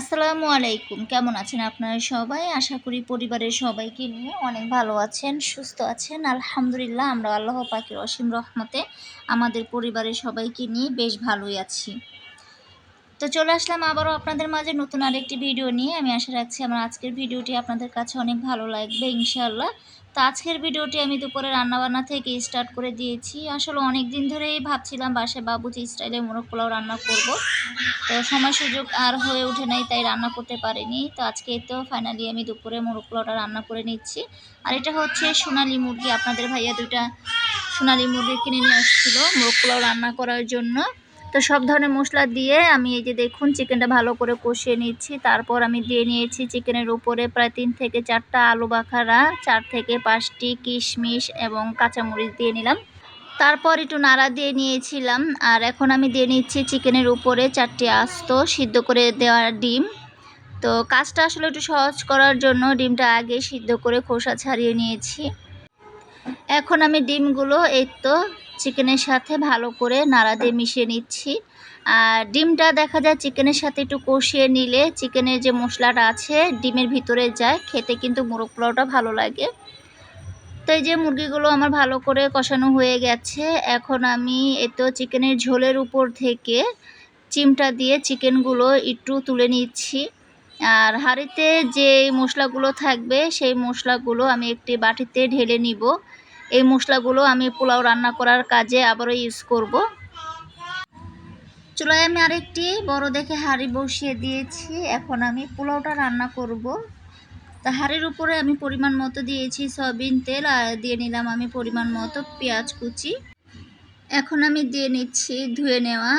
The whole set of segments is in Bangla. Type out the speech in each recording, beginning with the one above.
আসসালামু আলাইকুম। কেমন আছেন আপনারা সবাই? আশা করি পরিবারের সবাইকে নিয়ে অনেক ভালো আছেন, সুস্থ আছেন। আলহামদুলিল্লাহ, আমরা আল্লাহ পাখির অসীম রহমতে আমাদের পরিবারের সবাইকে নিয়ে বেশ ভালোই আছি। তো চলে আসলাম আবারও আপনাদের মাঝে নতুন আরেকটি ভিডিও নিয়ে। আমি আশা রাখছি আমার আজকের ভিডিওটি আপনাদের কাছে অনেক ভালো লাগবে, ইনশাআল্লাহ। তো আজকের ভিডিওটি আমি দুপুরে রান্নাবান্না থেকে স্টার্ট করে দিয়েছি। আসলে অনেক দিন ধরেই ভাবছিলাম বাসায় বাবুজি স্টাইলে মোরগ পোলাও রান্না করব। তো সময় সুযোগ আর হয়ে ওঠে নাই, তাই রান্না করতে পারিনি। তো আজকে তো ফাইনালি আমি দুপুরে মোরগ পোলাওটা রান্না করে নিচ্ছি। আর এটা হচ্ছে সোনালি মুরগি। আপনাদের ভাইয়া দুটা সোনালি মুরগি কিনে নিয়ে আসছিল মোরগ পোলাও রান্না করার জন্য। তো সব ধরনের মশলা দিয়ে আমি এই যে দেখুন চিকেনটা ভালো করে কষিয়ে নিচ্ছি। তারপর আমি দিয়ে নিয়েছি চিকেনের উপরে প্রায় তিন থেকে চারটা আলু বাখারা, চার থেকে পাঁচটি কিশমিশ এবং কাঁচামরিচ দিয়ে নিলাম। তারপর একটু নাড়া দিয়ে নিয়েছিলাম আর এখন আমি দিয়ে নিচ্ছি চিকেনের উপরে চারটি আস্ত সিদ্ধ করে দেওয়া ডিম। তো কাজটা আসলে একটু সহজ করার জন্য ডিমটা আগে সিদ্ধ করে খোসা ছাড়িয়ে নিয়েছি। এখন আমি ডিমগুলো এই তো চিকেনের সাথে ভালো করে নাড়া দিয়ে মিশিয়ে নিচ্ছি। আর ডিমটা দেখা যায় চিকেনের সাথে একটু কষিয়ে নিলে চিকেনের যে মশলাটা আছে ডিমের ভিতরে যায়, খেতে কিন্তু মোরগ পোলাওটা ভালো লাগে। তো এই যে মুরগিগুলো আমার ভালো করে কষানো হয়ে গেছে, এখন আমি এতো চিকেনের ঝোলের উপর থেকে চিমটা দিয়ে চিকেনগুলো একটু তুলে নিচ্ছি। আর হাঁড়িতে যে মশলাগুলো থাকবে সেই মশলাগুলো আমি একটি বাটিতে ঢেলে নিব। এই মশলাগুলো আমি পোলাও রান্না করার কাজে আবারও ইউজ করব। চুলায় আমি আরেকটি বড় দেখে হাঁড়ি বসিয়ে দিয়েছি। এখন আমি পোলাওটা রান্না করব। তা হাঁড়ির উপরে আমি পরিমাণ মতো দিয়েছি সয়াবিন তেল আর দিয়ে নিলাম আমি পরিমাণ মতো পেঁয়াজ কুচি। এখন আমি দিয়ে নিচ্ছি ধুয়ে নেওয়া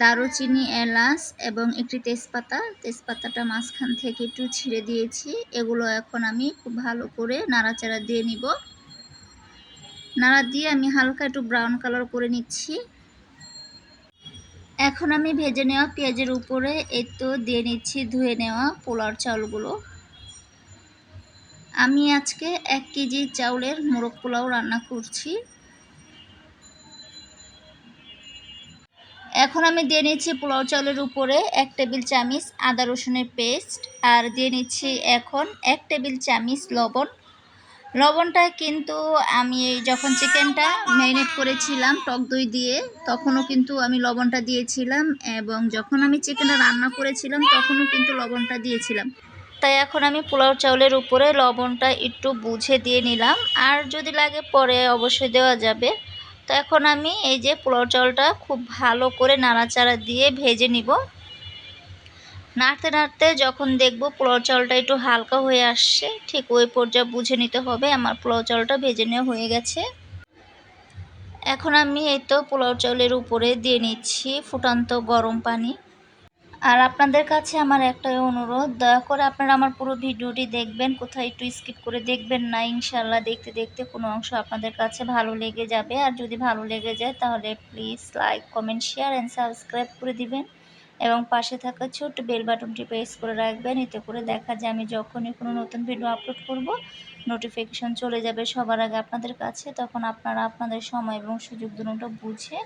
দারুচিনি, এলাচ এবং একটি তেজপাতা। তেজপাতাটা মাঝখান থেকে একটু ছিঁড়ে দিয়েছি। এগুলো এখন আমি খুব ভালো করে নাড়াচাড়া দিয়ে নিব। নাড়া দিয়ে আমি হালকা একটু ব্রাউন কালার করে নিচ্ছি। এখন আমি ভেজে নেওয়া পেঁয়াজের উপরে এই তো দিয়ে নিচ্ছি, ধুয়ে নেওয়া পোলার চাউলগুলো। আমি আজকে এক কেজি চাউলের মোরগ পোলাও রান্না করছি। এখন আমি দিয়ে নিচ্ছি পোলাও চাউলের উপরে এক টেবিল চামিচ আদা রসুনের পেস্ট আর দিয়ে নিচ্ছি এখন এক টেবিল চামিচ লবণ। লবণটা কিন্তু আমি এই যখন চিকেনটা ম্যারিনেট করেছিলাম, টক দই দিয়ে, তখনও কিন্তু আমি লবণটা দিয়েছিলাম এবং যখন আমি চিকেনটা রান্না করেছিলাম, তখনও কিন্তু লবণটা দিয়েছিলাম। তাই এখন আমি পোলাও চাউলের উপরে লবণটা একটু বুঝে দিয়ে নিলাম। আর যদি লাগে পরে অবশ্যই দেওয়া যাবে। তো এখন আমি এই যে পোলাও চাউলটা খুব ভালো করে নাড়াচাড়া দিয়ে ভেজে নিব। নাড়তে নাড়তে যখন দেখব পোলাও চাউলটা একটু হালকা হয়ে আসছে, ঠিক ওই পর্যায়ে বুঝে নিতে হবে আমার পোলাও চাউলটা ভেজে নেওয়া হয়ে গেছে। এখন আমি এই তো পোলাও চাউলের উপরে দিয়ে নিচ্ছি ফুটান্ত গরম পানি। আর আপনাদের কাছে আমার একটাই অনুরোধ, দয়া করে আপনারা আমার পুরো ভিডিওটি দেখবেন কোথায় একটু স্কিপ করে দেখবেন না ইনশাল্লাহ দেখতে দেখতে কোনো অংশ আপনাদের কাছে ভালো লেগে যাবে। আর যদি ভালো লেগে যায় তাহলে please like, comment, share and subscribe করে দিবেন। এবং পাশে থাকা ছোট বেল বাটনটি প্রেস করে রাখবেন। এতে করে দেখা যায় আমি যখনই কোনো নতুন ভিডিও আপলোড করব নোটিফিকেশন চলে যাবে সবার আগে আপনাদের কাছে। তখন আপনারা আপনাদের সময় এবং সুযোগ দুটো বুঝে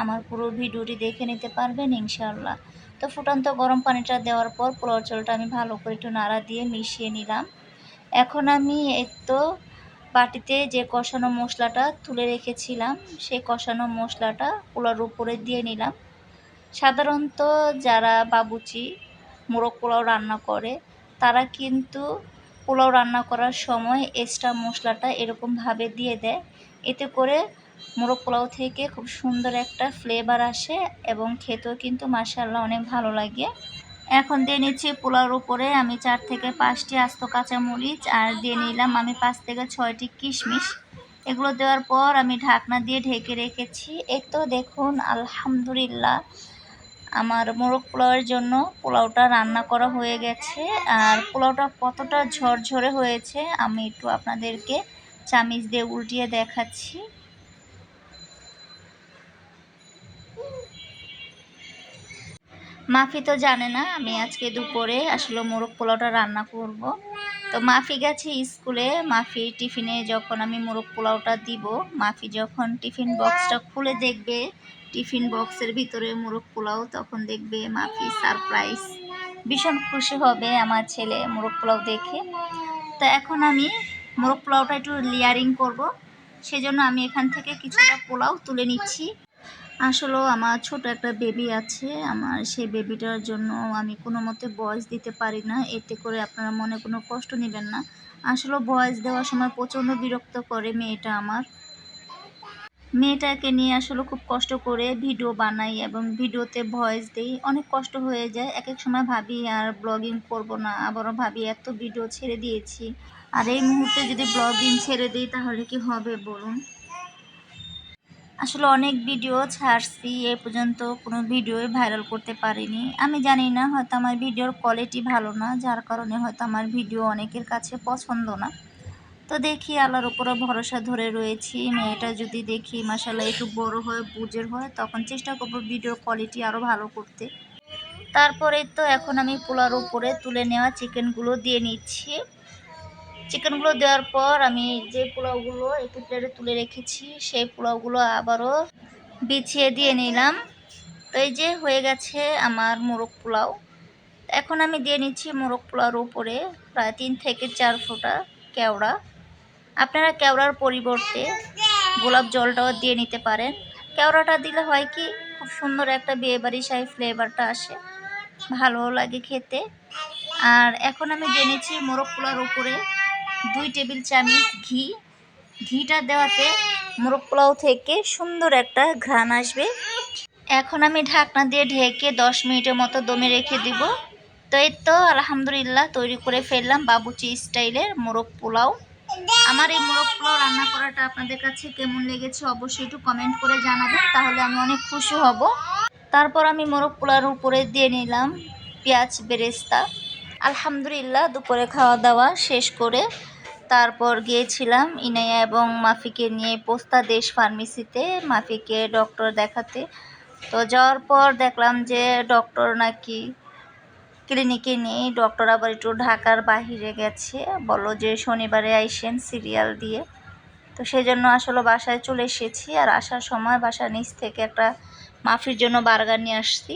আমার পুরো ভিডিওটি দেখে নিতে পারবেন ইনশাআল্লাহ। তো ফুটন্ত গরম পানিটা দেওয়ার পর পোলাও চালটা আমি ভালো করে একটু নাড়া দিয়ে মিশিয়ে নিলাম। এখন আমি একটু বাটিতে যে কষানো মশলাটা তুলে রেখেছিলাম, সেই কষানো মশলাটা পোলার উপরে দিয়ে নিলাম। সাধারণত যারা বাবুচি, মোরগ পোলাও রান্না করে, তারা কিন্তু পোলাও রান্না করার সময় এক্সট্রা মশলাটা এরকমভাবে দিয়ে দেয়। এতে করে মোরগ পোলাও থেকে খুব সুন্দর একটা ফ্লেভার আসে এবং খেতেও কিন্তু মাসাল্লাহ অনেক ভালো লাগে। এখন দিয়ে নিচ্ছি পোলাওর উপরে আমি চার থেকে পাঁচটি আস্ত কাঁচামরিচ আর দিয়ে নিলাম আমি পাঁচ থেকে ছয়টি কিশমিশ। এগুলো দেওয়ার পর আমি ঢাকনা দিয়ে ঢেকে রেখেছি। এই তো দেখুন, আলহামদুলিল্লাহ। আমার মোরগ পোলাওয়ের জন্য পোলাওটা রান্না করা হয়ে গেছে। আর পোলাওটা কতটা ঝরঝরে হয়েছে, আমি একটু আপনাদেরকে চামিচ দিয়ে উল্টিয়ে দেখাচ্ছি। মাফি তো জানে না, আমি আজকে দুপুরে আসলে মোরগ পোলাওটা রান্না করব। তো মাফি গেছে স্কুলে, মাফি টিফিনে যখন আমি মোরগ পোলাওটা দিব, মাফি যখন টিফিন বক্সটা খুলে দেখবে টিফিন বক্সের ভিতরে মোরগ পোলাও, তখন দেখবে মাফি সারপ্রাইজ। ভীষণ খুশি হবে আমার ছেলে মোরগ পোলাও দেখে। তো এখন আমি মোরগ পোলাওটা একটু লেয়ারিং করব, সেজন্য আমি এখান থেকে কিছুটা পোলাও তুলে নিচ্ছি। আসলেও আমার ছোট একটা বেবি আছে, আমার সেই বেবিটার জন্য আমি কোনো মতে বয়স দিতে পারি না, এতে করে আপনারা মনে কোনো কষ্ট নেবেন না। আসলে বয়স দেওয়ার সময় প্রচণ্ড বিরক্ত করে মেয়েটা আমার। মেয়েটাকে নিয়ে আসলে খুব কষ্ট করে ভিডিও বানাই এবং ভিডিওতে ভয়েস দিই। অনেক কষ্ট হয়ে যায়। এক এক সময় ভাবি, আর ব্লগিং করব না। আবারও ভাবি, এত ভিডিও ছেড়ে দিয়েছি। আর এই মুহূর্তে যদি ব্লগিং ছেড়ে দিই, তাহলে কি হবে বলুন? আসলে অনেক ভিডিও ছাড়ছি। এ পর্যন্ত কোনো ভিডিওই ভাইরাল করতে পারিনি। আমি জানি না, হয়তো আমার ভিডিওর কোয়ালিটি ভালো না। যার কারণে হয়তো আমার ভিডিও অনেকের কাছে পছন্দ না। তো দেখি আল্লাহর উপরে ভরসা ধরে রয়েছি। মেয়েটা যদি দেখি মাসাল্লাহ একটু বড় হয় বুঝের হয়, তখন চেষ্টা করব ভিডিও কোয়ালিটি আরও ভালো করতে। তারপরে তো এখন আমি পোলার উপরে তুলে নেওয়া চিকেনগুলো দিয়ে নিচ্ছি। চিকেনগুলো দেওয়ার পর আমি যে পোলাওগুলো একটু প্লেটে তুলে রেখেছি, সেই পোলাওগুলো আবারও বিছিয়ে দিয়ে নিলাম। তো এই যে হয়ে গেছে আমার মোরগ পোলাও। এখন আমি দিয়ে নিচ্ছি মোরগ পোলাওর উপরে প্রায় তিন থেকে চার ফোঁটা কেওড়া। আপনারা কেওড়ার পরিবর্তে গোলাপ জলটাও দিয়ে নিতে পারেন। কেওড়াটা দিলে হয় কি, খুব সুন্দর একটা বিয়েবাড়ি শাহী ফ্লেভারটা আসে। ভালো লাগে খেতে। আর এখন আমি নিচ্ছি মোরগ পোলার উপরে দুই টেবিল চামচ ঘি। ঘিটা দেওয়াতে মোরগ পোলাও থেকে সুন্দর একটা ঘ্রাণ আসবে। এখন আমি ঢাকনা দিয়ে ঢেকে দশ মিনিটের মতো দমে রেখে দিব। তো তো আলহামদুলিল্লাহ তৈরি করে ফেললাম বাবুচি স্টাইলের মোরগ পোলাও আমার এই মোরগ পোলাও রান্না করাটা আপনাদের কাছে কেমন লেগেছে অবশ্যই একটু কমেন্ট করে জানাবেন, তাহলে আমি অনেক খুশি হব। তারপর আমি মোরগ পোলার উপরে দিয়ে নিলাম পেঁয়াজ বেরেস্তা। আলহামদুলিল্লাহ দুপুরে খাওয়া দাওয়া শেষ করে তারপর গিয়েছিলাম ইনায়া এবং মাফিকে নিয়ে পোস্তা দেশ ফার্মেসিতে, মাফিকে ডক্টর দেখাতে। তো যাওয়ার পর দেখলাম যে ডক্টর নাকি ক্লিনিকে নেই ডক্টর আবার একটু ঢাকার বাহিরে গেছে। বলো যে শনিবারে আইসেন সিরিয়াল দিয়ে। তো সেই জন্য আসলে বাসায় চলে এসেছি আর আসার সময় বাসার নিচ থেকে একটা মাফির জন্য বার্গার নিয়ে আসছি।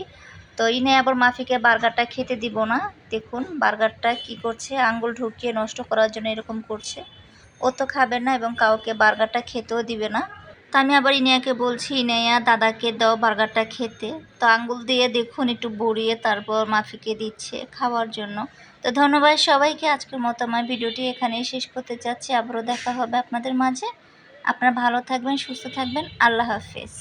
তো ইনে আবার মাফিকে বার্গারটা খেতে দিব না। দেখুন বার্গারটা কি করছে, আঙ্গুল ঢুকিয়ে নষ্ট করার জন্য এরকম করছে। ও তো খাবে না এবং কাউকে বার্গারটা খেতেও দিবে না। তো আমি আবার ইনিয়াকে বলছি, ইনিয়া, দাদাকে দাও বার্গারটা খেতে। তো আঙ্গুল দিয়ে দেখুন, একটু বড়িয়ে তারপর মাফিকে দিচ্ছে খাওয়ার জন্য। তো ধন্যবাদ সবাইকে, আজকের মতো আমার ভিডিওটি এখানেই শেষ করতে চাচ্ছি। আবারও দেখা হবে আপনাদের মাঝে। আপনারা ভালো থাকবেন, সুস্থ থাকবেন। আল্লাহ হাফেজ।